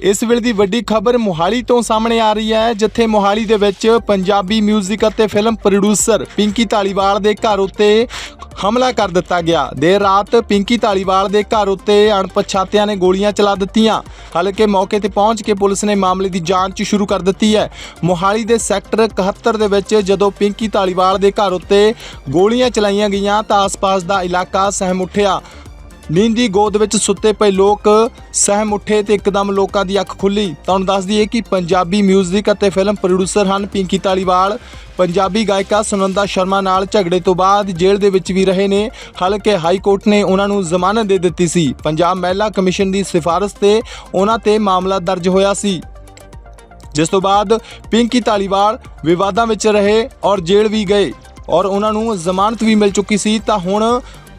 ਇਸ ਵੇਲੇ ਦੀ ਵੱਡੀ ਖਬਰ ਮੋਹਾਲੀ ਤੋਂ ਸਾਹਮਣੇ ਆ ਰਹੀ ਹੈ, ਜਿੱਥੇ ਮੋਹਾਲੀ ਦੇ ਵਿੱਚ ਪੰਜਾਬੀ 뮤직 ਅਤੇ ਫਿਲਮ ਪ੍ਰੋਡਿਊਸਰ ਪਿੰਕੀ ਧਾਲੀਵਾਲ ਦੇ ਘਰ ਉੱਤੇ ਹਮਲਾ ਕਰ ਦਿੱਤਾ ਗਿਆ। ਦੇਰ ਰਾਤ ਪਿੰਕੀ ਧਾਲੀਵਾਲ ਦੇ ਘਰ ਉੱਤੇ ਅਣਪਛਾਤਿਆਂ ਨੇ ਗੋਲੀਆਂ ਚਲਾ ਦਿੱਤੀਆਂ। ਹਾਲਾਂਕਿ ਮੌਕੇ ਤੇ ਪਹੁੰਚ ਕੇ ਪੁਲਿਸ ਨੇ ਮਾਮਲੇ ਦੀ ਜਾਂਚ ਸ਼ੁਰੂ ਕਰ ਦਿੱਤੀ ਹੈ। ਮੋਹਾਲੀ ਦੇ ਸੈਕਟਰ 71 ਦੇ ਵਿੱਚ ਜਦੋਂ ਪਿੰਕੀ ਧਾਲੀਵਾਲ ਦੇ ਘਰ ਉੱਤੇ ਗੋਲੀਆਂ ਚਲਾਈਆਂ ਗਈਆਂ ਤਾਂ ਆਸ-ਪਾਸ ਦਾ ਇਲਾਕਾ ਸਹਿਮ ਉੱਠਿਆ। ਨੀਂਦ ਦੀ ਗੋਦ ਵਿੱਚ ਸੁੱਤੇ ਪਏ ਲੋਕ ਸਹਿਮ ਉੱਠੇ ਤੇ ਇੱਕਦਮ ਲੋਕਾਂ ਦੀ ਅੱਖ ਖੁੱਲੀ। ਤੁਹਾਨੂੰ ਦੱਸ ਦਈਏ ਕਿ ਪੰਜਾਬੀ 뮤직 ਅਤੇ ਫਿਲਮ ਪ੍ਰੋਡਿਊਸਰ ਹਨ ਪਿੰਕੀ ਧਾਲੀਵਾਲ। ਪੰਜਾਬੀ ਗਾਇਕਾ ਸੁਨੰਦਾ ਸ਼ਰਮਾ ਨਾਲ ਝਗੜੇ ਤੋਂ ਬਾਅਦ ਜੇਲ੍ਹ ਦੇ ਵਿੱਚ ਵੀ ਰਹੇ ਨੇ। ਹਾਲਾਂਕਿ ਹਾਈ ਕੋਰਟ ਨੇ ਉਹਨਾਂ ਨੂੰ ਜ਼ਮਾਨਤ ਦੇ ਦਿੱਤੀ ਸੀ। ਪੰਜਾਬ ਮਹਿਲਾ ਕਮਿਸ਼ਨ ਦੀ ਸਿਫਾਰਿਸ਼ ਤੇ ਉਹਨਾਂ ਤੇ ਮਾਮਲਾ ਦਰਜ ਹੋਇਆ ਸੀ। ਜਿਸ ਤੋਂ ਬਾਅਦ ਪਿੰਕੀ ਧਾਲੀਵਾਲ ਵਿਵਾਦਾਂ ਵਿੱਚ ਰਹੇ ਔਰ ਜੇਲ੍ਹ ਵੀ ਗਏ ਔਰ ਉਹਨਾਂ ਨੂੰ ਜ਼ਮਾਨਤ ਵੀ ਮਿਲ ਚੁੱਕੀ ਸੀ। ਤਾਂ ਹੁਣ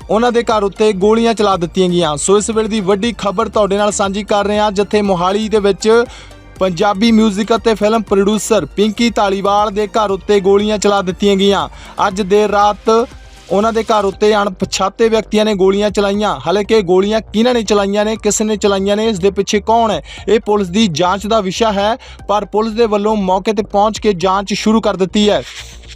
ਉਹਨਾਂ ਦੇ ਘਰ ਉੱਤੇ ਗੋਲੀਆਂ ਚਲਾ ਦਿੱਤੀਆਂ ਗਈਆਂ। ਸੋ ਇਸ ਵੇਲੇ ਦੀ ਵੱਡੀ ਖਬਰ ਤੁਹਾਡੇ ਨਾਲ ਸਾਂਝੀ ਕਰ ਰਹੇ ਹਾਂ, ਜਿੱਥੇ ਮੋਹਾਲੀ ਦੇ ਵਿੱਚ ਪੰਜਾਬੀ 뮤직 ਅਤੇ ਫਿਲਮ ਪ੍ਰੋਡਿਊਸਰ ਪਿੰਕੀ ਧਾਲੀਵਾਲ ਦੇ ਘਰ ਉੱਤੇ ਗੋਲੀਆਂ ਚਲਾ ਦਿੱਤੀਆਂ ਗਈਆਂ। ਅੱਜ ਦੇਰ ਰਾਤ ਉਹਨਾਂ ਦੇ ਘਰ ਉੱਤੇ ਅਣਪਛਾਤੇ ਵਿਅਕਤੀਆਂ ਨੇ ਗੋਲੀਆਂ ਚਲਾਈਆਂ। ਹਾਲਾਂਕਿ ਗੋਲੀਆਂ ਕਿਹਨਾਂ ਨੇ ਚਲਾਈਆਂ ਨੇ, ਕਿਸ ਨੇ ਚਲਾਈਆਂ ਨੇ, ਇਸ ਦੇ ਪਿੱਛੇ ਕੌਣ ਹੈ? ਇਹ ਪੁਲਿਸ ਦੀ ਜਾਂਚ ਦਾ ਵਿਸ਼ਾ ਹੈ, ਪਰ ਪੁਲਿਸ ਦੇ ਵੱਲੋਂ ਮੌਕੇ ਤੇ ਪਹੁੰਚ ਕੇ ਜਾਂਚ ਸ਼ੁਰੂ ਕਰ ਦਿੱਤੀ ਹੈ।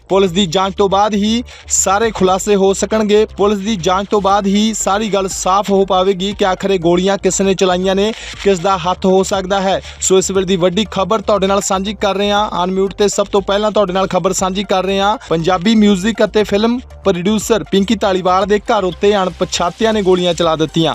ਪੁਲਿਸ ਦੀ ਜਾਂਚ ਤੋਂ ਬਾਅਦ ਹੀ ਸਾਰੇ ਖੁਲਾਸੇ ਹੋ ਸਕਣਗੇ। ਪੁਲਿਸ ਦੀ ਜਾਂਚ ਤੋਂ ਬਾਅਦ ਹੀ ਸਾਰੀ ਗੱਲ ਸਾਫ਼ ਹੋ ਪਾਵੇਗੀ ਕਿ ਆਖਰ ਇਹ ਗੋਲੀਆਂ ਕਿਸ ਨੇ ਚਲਾਈਆਂ ਨੇ, ਕਿਸ ਦਾ ਹੱਥ ਹੋ ਸਕਦਾ ਹੈ। ਸੋ ਇਸ ਵੇਲੇ ਦੀ ਵੱਡੀ ਖਬਰ ਤੁਹਾਡੇ ਨਾਲ ਸਾਂਝੀ ਕਰ ਰਹੇ ਹਾਂ। ਅਨਮਿਊਟ ਤੇ ਸਭ ਤੋਂ ਪਹਿਲਾਂ ਤੁਹਾਡੇ ਨਾਲ ਖਬਰ ਸਾਂਝੀ ਕਰ ਰਹੇ ਹਾਂ। ਪੰਜਾਬੀ 뮤직 ਅਤੇ ਫਿਲਮ ਪ੍ਰੋਡਿਊਸਰ ਪਿੰਕੀ ਧਾਲੀਵਾਲ ਦੇ ਘਰ ਉੱਤੇ ਅਣਪਛਾਤਿਆਂ ਨੇ ਗੋਲੀਆਂ ਚਲਾ ਦਿੱਤੀਆਂ।